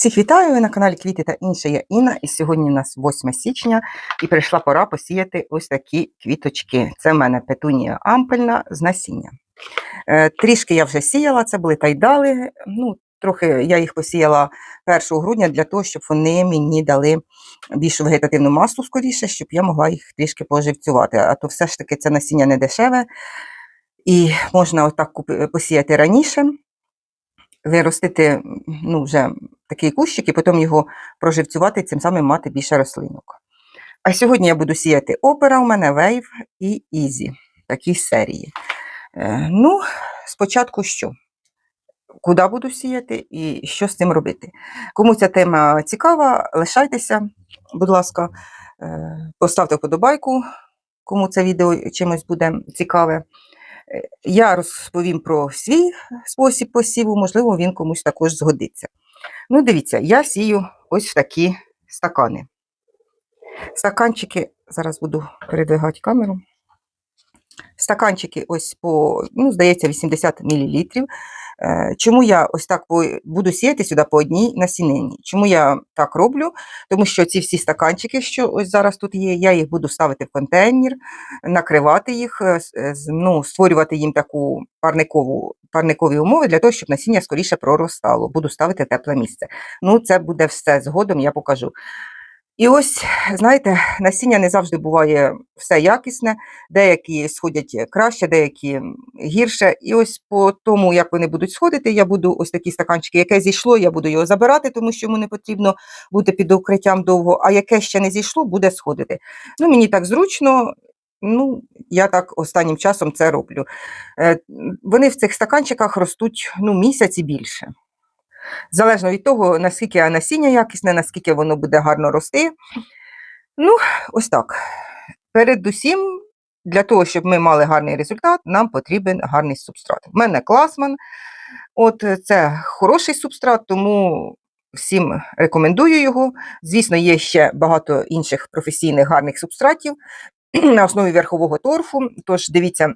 Всіх вітаю! Ви на каналі Квіти та інше я Інна. І сьогодні у нас 8 січня і прийшла пора посіяти ось такі квіточки. Це в мене петунія ампельна з насіння. Е, трішки я вже сіяла, це були тайдали. Ну, трохи я їх посіяла 1 грудня для того, щоб вони мені дали більшу вегетативну масу скоріше, щоб я могла їх трішки поживцювати. А то все ж таки це насіння не дешеве. І можна отак посіяти раніше, виростити ну, вже такий кущик і потім його проживцювати, цим самим мати більше рослинок. А сьогодні я буду сіяти опера у мене Wave і Easy, такі серії. Е, ну, спочатку що? Куди буду сіяти і що з цим робити? Кому ця тема цікава, лишайтеся, будь ласка, е, поставте вподобайку, кому це відео чимось буде цікаве. Е, Я розповім про свій спосіб посіву, можливо, він комусь також згодиться. Ну, дивіться, я сію ось в такі стакани. Стаканчики, зараз буду передвигати камеру. Стаканчики ось по, ну, здається, 80 мл. Чому я ось так буду сіяти сюди по одній насінині? Чому я так роблю? Тому що ці всі стаканчики, що ось зараз тут є, я їх буду ставити в контейнер, накривати їх, е, е, ну, створювати їм таку парникову, парникові умови для того, щоб насіння скоріше проростало. Буду ставити тепле місце. Ну, це буде все згодом, я покажу. І ось, знаєте, насіння не завжди буває все якісне, деякі сходять краще, деякі гірше. І ось по тому, як вони будуть сходити, я буду ось такі стаканчики, яке зійшло, я буду його забирати, тому що йому не потрібно бути під укриттям довго, а яке ще не зійшло, буде сходити. Ну, мені так зручно. Ну, я так останнім часом це роблю. Е, Вони в цих стаканчиках ростуть ну, місяць і більше. Залежно від того, наскільки насіння якісне, наскільки воно буде гарно рости. Ну, ось так. Передусім, для того, щоб ми мали гарний результат, нам потрібен гарний субстрат. У мене класман. От е, це хороший субстрат, тому всім рекомендую його. Звісно, є ще багато інших професійних гарних субстратів на основі верхового торфу. Тож дивіться,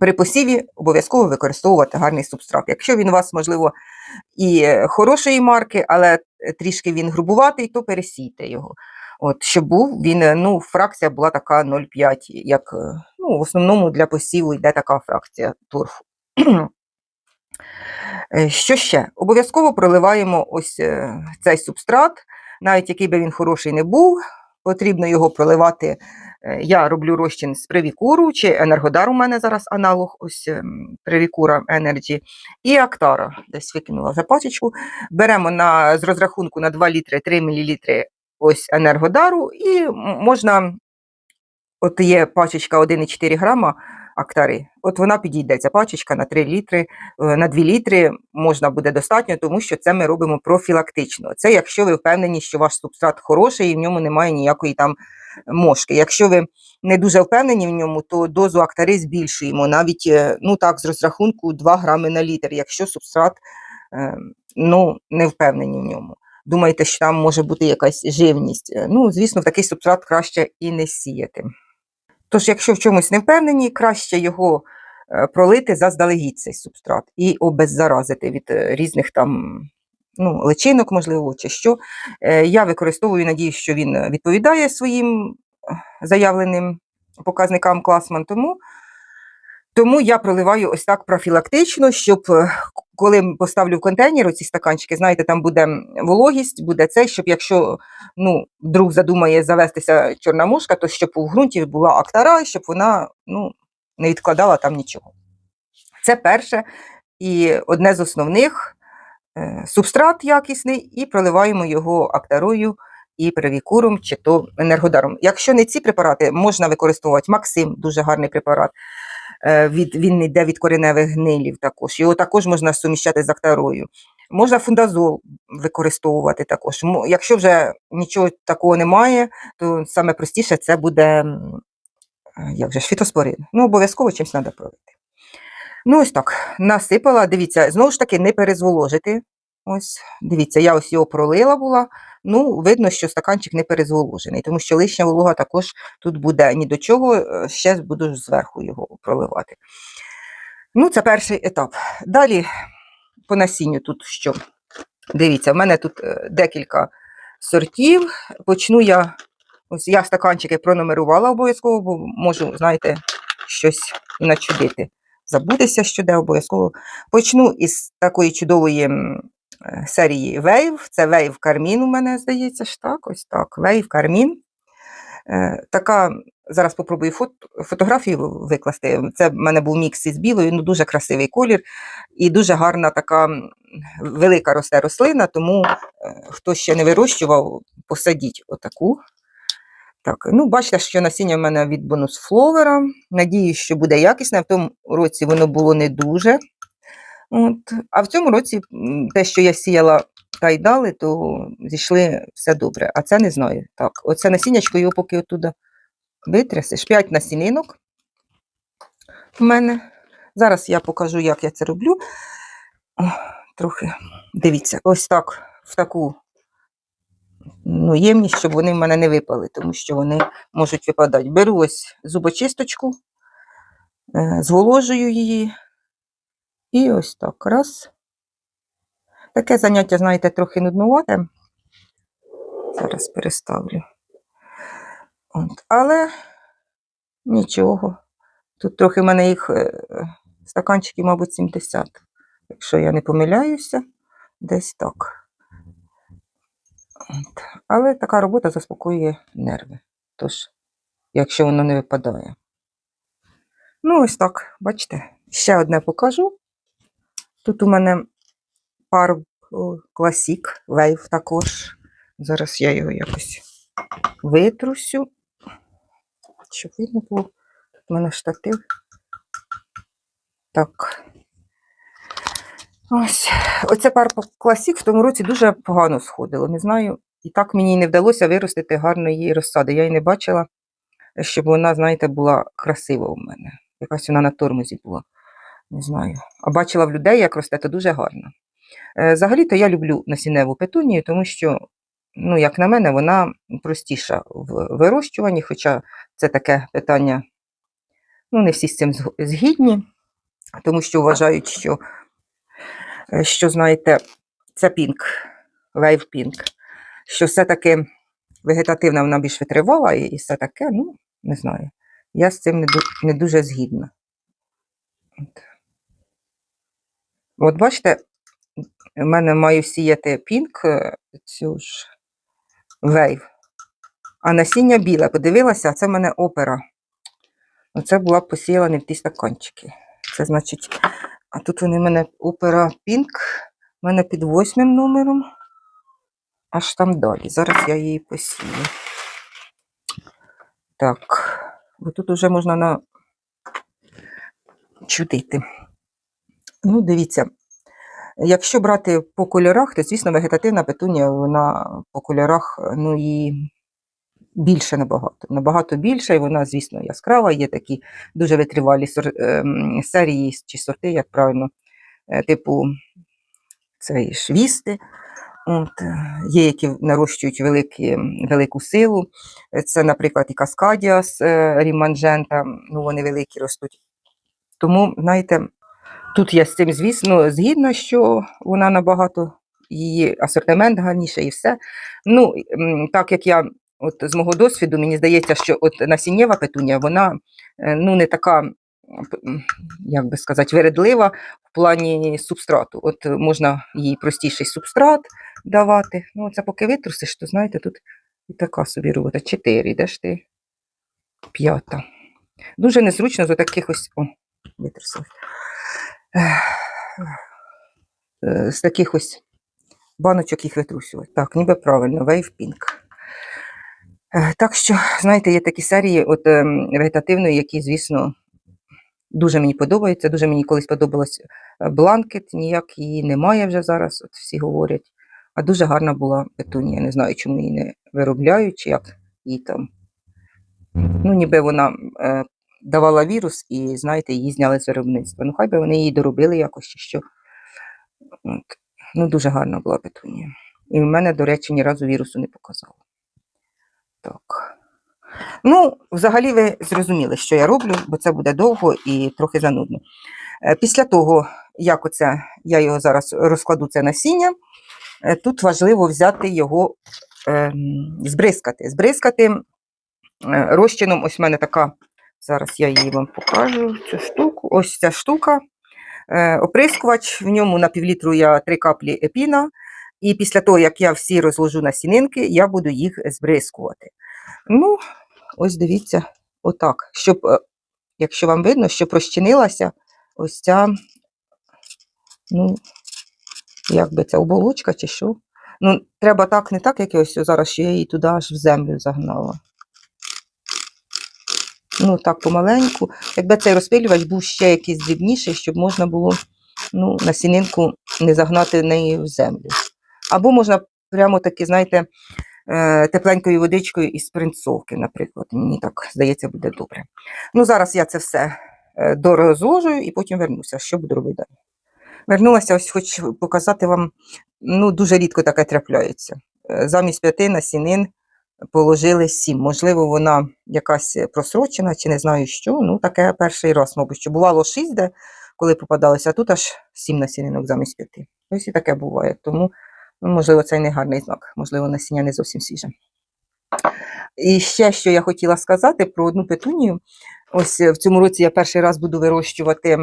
при посіві обов'язково використовувати гарний субстрат. Якщо він у вас, можливо, і хорошої марки, але е, трішки він грубуватий, то пересійте його. От, щоб був він, е, ну, фракція була така 0,5, як е, ну, в основному для посіву йде така фракція торфу. Що ще? Обов'язково проливаємо ось цей субстрат, навіть який би він хороший не був, потрібно його проливати. Е, Я роблю розчин з привікуру, чи енергодар у мене зараз аналог, ось ем, привікура Energy, і Актара. Десь викинула пачечку. Беремо на, з розрахунку на 2 літри 3 мл ось енергодару, і можна, от є пачечка 1,4 грама актари. От вона підійде, ця пачечка на 3 літри, е, на 2 літри можна буде достатньо, тому що це ми робимо профілактично. Це якщо ви впевнені, що ваш субстрат хороший і в ньому немає ніякої там мошки. Якщо ви не дуже впевнені в ньому, то дозу актари збільшуємо навіть е, ну так, з розрахунку 2 грами на літр, якщо субстрат е, ну, не впевнені в ньому. Думаєте, що там може бути якась живність. Е, Ну, звісно, в такий субстрат краще і не сіяти. Тож, якщо в чомусь не впевнені, краще його пролити заздалегідь цей субстрат і обеззаразити від різних там ну, личинок, можливо, чи що. Е, Я використовую, надію, що він е, відповідає своїм е, заявленим показникам класман, тому, тому я проливаю ось так профілактично, щоб коли поставлю в контейнер оці стаканчики, знаєте, там буде вологість, буде це, щоб якщо ну, вдруг задумає завестися чорна мушка, то щоб у ґрунті була актара, щоб вона ну, не відкладала там нічого. Це перше і одне з основних субстрат якісний, і проливаємо його актарою і привікуром чи то енергодаром. Якщо не ці препарати, можна використовувати Максим, дуже гарний препарат. е, Від, він йде від кореневих гнилів також. Його також можна суміщати з актарою. Можна фундазол використовувати також. Якщо вже нічого такого немає, то саме простіше це буде е, як же, фітоспорин. Ну, обов'язково чимось треба пролити. Ну, ось так, насипала, дивіться, знову ж таки, не перезволожити. Ось, дивіться, я ось його пролила була. Ну, видно, що стаканчик не перезволожений, тому що лишня волога також тут буде ні до чого, е, ще буду зверху його проливати. Ну, це перший етап. Далі по насінню тут що? Дивіться, в мене тут е, декілька сортів. Почну я. Ось я стаканчики пронумерувала обов'язково, бо можу, знаєте, щось начудити. Забутися, що де обов'язково. Почну із такої чудової е, серії Wave. Це Wave Carmin у мене, здається ж так. Ось так. Wave Carmin. Е, Така, зараз попробую фото, фотографію викласти. Це в мене був мікс із білою, ну дуже красивий колір і дуже гарна така велика росте рослина, тому е, хто ще не вирощував, посадіть отаку. Так, ну бачите, що насіння в мене від бонус фловера. Надіюсь, що буде якісне. В тому році воно було не дуже. От. А в цьому році те, що я сіяла та й дали, то зійшли все добре. А це не знаю. Так, оце насіннячко його поки оттуда витрясеш. 5 насінинок в мене. Зараз я покажу, як я це роблю. О, трохи. Дивіться, ось так, в таку ну, ємність, щоб вони в мене не випали, тому що вони можуть випадати. Беру ось зубочисточку, е, зволожую її. І ось так раз. Таке заняття, знаєте, трохи нуднувате. Зараз переставлю. От. Але нічого. Тут трохи в мене їх е, стаканчиків, мабуть, 70. Якщо я не помиляюся, десь так. Але така робота заспокоює нерви. Тож, якщо воно не випадає. Ну, ось так, бачите, ще одне покажу. Тут у мене пар класік, вейв також. Зараз я його якось витрусю, щоб видно було. Тут у мене штатив. Так. Ось. Оце пар класік в тому році дуже погано сходило. Не знаю. І так мені не вдалося виростити гарної розсади. Я й не бачила, щоб вона, знаєте, була красива у мене. Якась вона на тормозі була. Не знаю. А бачила в людей, як росте, то дуже гарно. Е, Взагалі-то я люблю насінневу петунію, тому що, ну, як на мене, вона простіша в вирощуванні, хоча це таке питання, ну, не всі з цим згідні, тому що вважають, що, що знаєте, це пінк, вейв пінк, що все-таки вегетативна вона більш витривала і, все таке, ну, не знаю. Я з цим не, не дуже згідна. От. От бачите, в мене маю сіяти пінк, е, цю ж вейв. А насіння біле. Подивилася, це в мене опера. Оце була б посіяла не в ті стаканчики. Це значить, а тут вони в мене опера пінк, в мене під восьмим номером. Аж там далі. Зараз я її посію. Так, бо тут вже можна на чудити. Ну, дивіться, Якщо брати по кольорах, то, звісно, вегетативна петунія, вона по кольорах, ну, і більше набагато. Набагато більше, і вона, звісно, яскрава. Є такі дуже витривалі ем, серії чи сорти, як правильно, е, типу цей швісти. От, е, є, які нарощують великі, велику силу. Це, наприклад, і Каскадіас е, Ріманжента, ну, вони великі ростуть. Тому, знаєте, Тут я з цим, звісно, згідна, що вона набагато її асортимент гарніше і все. Ну, так як я от з мого досвіду, мені здається, що от насіннєва петунія, вона е, ну, не така, як би сказати, вередлива в плані субстрату. От можна їй простіший субстрат давати. Ну, це поки витрусиш, то знаєте, тут і така собі робота. Чотири, де ж ти? П'ята. Дуже незручно з таких ось. О, витрусилась е, з таких ось баночок їх витрусювати. Так, ніби правильно. Е, Так що, знаєте, є такі серії от, ем, вегетативної, які, звісно, дуже мені подобаються. Дуже мені колись подобалась е, бланкет, ніяк її немає вже зараз, от всі говорять. А дуже гарна була петунія. Не знаю, чому її не виробляють, чи як її там. Ну, ніби вона е, давала вірус, і, знаєте, її зняли з виробництва. Ну, хай би вони її доробили якось чи що. От. Ну, дуже гарна була петунія. І в мене, до речі, ні разу вірусу не показало. Так. Ну, взагалі, ви зрозуміли, що я роблю, бо це буде довго і трохи занудно. Е, Після того, як оце, я його зараз розкладу це насіння, е, тут важливо взяти його е, збризкати. Збризкати е, розчином, ось в мене така, зараз я її вам покажу, цю штуку, ось ця штука. Оприскувач, в ньому на півлітру я три каплі епіна, і після того, як я всі розложу на сінинки, я буду їх збризкувати. Ну, ось дивіться, отак, щоб, е, якщо вам видно, щоб розчинилася ось ця, ну, як би це, оболочка чи що. Ну, треба так, не так, як я ось зараз, що я її туди аж в землю загнала. Ну, так, помаленьку. Якби цей розпилювач був ще якийсь дрібніший, щоб можна було ну, на сінинку не загнати неї в землю. Або можна прямо таки, знаєте, е, тепленькою водичкою із принцовки, наприклад. Мені так здається, буде добре. Ну, зараз я це все е, дорозложую і потім вернуся. Що буду робити далі? Вернулася, ось хочу показати вам, ну, дуже рідко таке трапляється. Е, Замість п'яти насінин положили сім. Можливо, вона якась просрочена чи не знаю що. Ну, таке перший раз, мабуть, що бувало шість, де коли попадалося, а тут аж сім насінинок замість п'яти. Ось і таке буває. Тому, можливо, це не гарний знак. Можливо, насіння не зовсім свіже. І ще, що я хотіла сказати про одну петунію. Ось е, в цьому році я перший раз буду вирощувати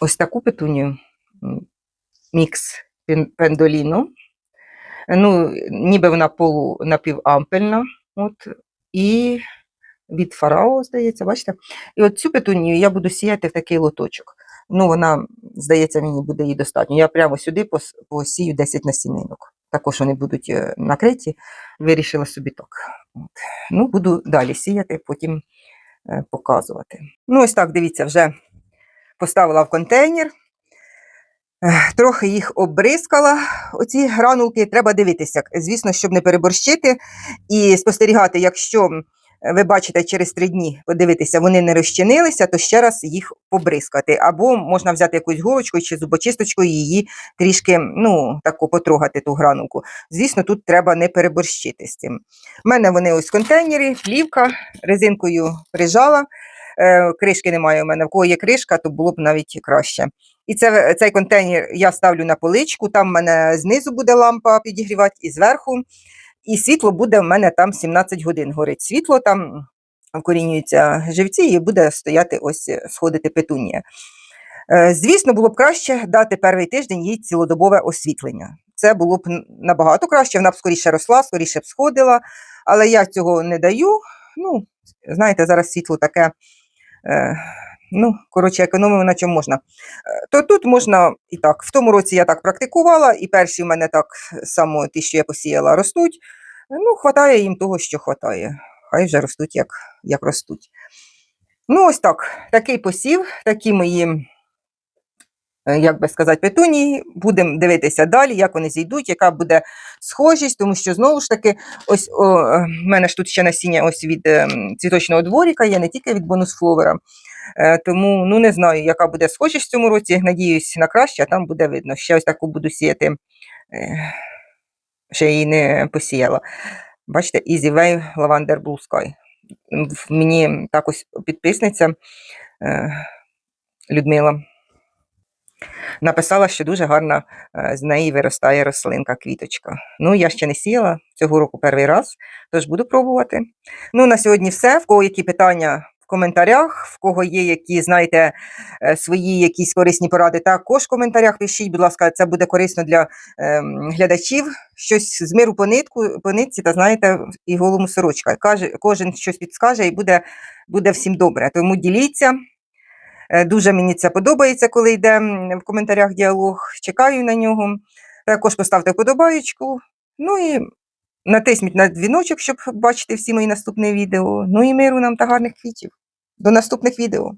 ось таку петунію. Мікс пен- пендоліно. Ну, ніби вона полу напівампельна. От, і від фарао, здається, бачите? І от цю петунію я буду сіяти в такий лоточок. Ну, вона, здається, мені буде її достатньо. Я прямо сюди посію 10 насінинок. Також вони будуть е, накриті. Вирішила собі так. От. Ну, буду далі сіяти, потім е, показувати. Ну, ось так, дивіться, вже поставила в контейнер. Трохи їх обрискала. Оці гранулки треба дивитися. Звісно, щоб не переборщити і спостерігати, якщо ви бачите через три дні, подивитися, вони не розчинилися, то ще раз їх побризкати. Або можна взяти якусь голочкою чи зубочисточкою і її трішки ну, тако потрогати ту гранулку. Звісно, тут треба не переборщити з цим. У мене вони ось в контейнері, плівка, резинкою прижала. Е, Кришки немає у мене. В кого є кришка, то було б навіть краще. І це, цей контейнер я ставлю на поличку, там в мене знизу буде лампа підігрівати і зверху. І світло буде в мене там 17 годин горить світло, там вкорінюються живці і буде стояти ось е, сходити петунія. Е, Звісно, було б краще дати перший тиждень їй цілодобове освітлення. Це було б набагато краще, вона б скоріше росла, скоріше б сходила, але я цього не даю. Ну, знаєте, зараз світло таке. Ну, коротше, економимо на чому можна. Е, То тут можна і так. В тому році я так практикувала, і перші в мене так само ті, що я посіяла, ростуть. Ну, хватає їм того, що хватає. Хай вже ростуть, як, як ростуть. Ну, ось так. Такий посів, такі мої, е, як би сказати, петунії. Будемо дивитися далі, як вони зійдуть, яка буде схожість, тому що знову ж таки, ось е, мене ж тут ще насіння ось від е, цвіточного дворіка, є не тільки від бонус-фловера. Е, Тому ну не знаю, яка буде схожість в цьому році. Надіюсь на краще, а там буде видно. Ще ось таку буду сіяти. е, Ще її не посіяла. Бачите, Easy Way Lavender Blue Sky. Мені так ось підписниця е, Людмила написала, що дуже гарна е, з неї виростає рослинка, квіточка. Ну, я ще не сіяла цього року перший раз, тож буду пробувати. Ну, на сьогодні все. В кого які питання коментарях, в кого є які, знаєте, е, свої якісь корисні поради, також в коментарях пишіть, будь ласка, це буде корисно для ем, глядачів. Щось з миру по нитку, по нитці, та знаєте, і голому сорочка. Каже, кожен щось підскаже і буде, буде всім добре. Тому діліться. Е, Дуже мені це подобається, коли йде в коментарях діалог. Чекаю на нього. Також поставте вподобаєчку. Ну і натисніть на дзвіночок, щоб бачити всі мої наступні відео. Ну і миру нам та гарних квітів. До наступних відео.